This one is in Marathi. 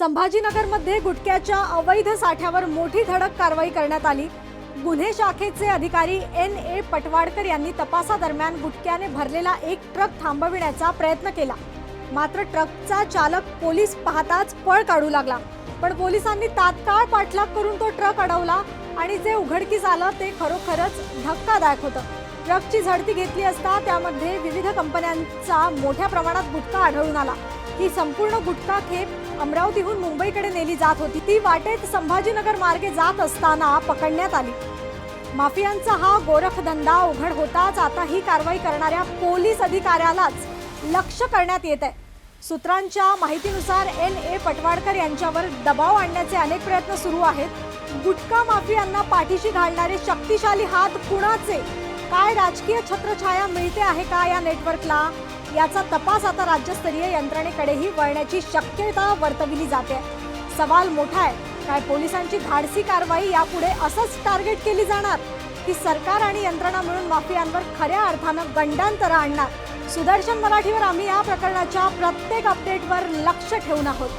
संभाजीनगरमध्ये गुटख्याच्या अवैध साठ्यावर मोठी धडक कारवाई करण्यात आली. गुन्हे शाखेचे अधिकारी एन ए पटवाडकर यांनी तपासादरम्यान गुटख्याने भरलेला एक ट्रक थांबविण्याचा प्रयत्न केला. मात्र ट्रकचा चालक पोलीस पाहताच पळ काढू लागला. पण पोलिसांनी तात्काळ पाठलाग करून तो ट्रक अडवला आणि जे उघडकीस आलं ते खरोखरच धक्कादायक होतं. ट्रकची झडती घेतली असता त्यामध्ये विविध कंपन्यांचा मोठ्या प्रमाणात गुटखा आढळून आला. ही संपूर्ण गुटखा खेप अमरावतीहून मुंबईकडे नेली जात होती. ती वाटेत संभाजीनगर मार्गे जात असताना पकडण्यात आली. माफियांचा हा गोरखधंदा उघड होताच आता ही कारवाई करणाऱ्या पोलीस अधिकाऱ्यालाच लक्ष करण्यात येत आहे. सूत्रांच्या माहितीनुसार एन ए पटवाडकर यांच्यावर दबाव आणण्याचे अनेक प्रयत्न सुरू आहेत. गुटखा माफियांना पाठीशी घालणारे शक्तिशाली हात कुणाचे? काय राजकीय छत्रछाया मिळते आहे का या नेटवर्कला याचा तपास आता राज्यस्तरीय यंत्रणेकडेही वळण्याची शक्यता वर्तविली जाते. सवाल मोठा आहे. काय पोलिसांची धाडसी कारवाई यापुढे असंच टार्गेट केली जाणार? की सरकार आणि यंत्रणा मिळून माफियांवर खऱ्या अर्थानं गंडांतर आणणार? सुदर्शन मराठीवर आम्ही या प्रकरणाच्या प्रत्येक अपडेटवर लक्ष ठेवून आहोत.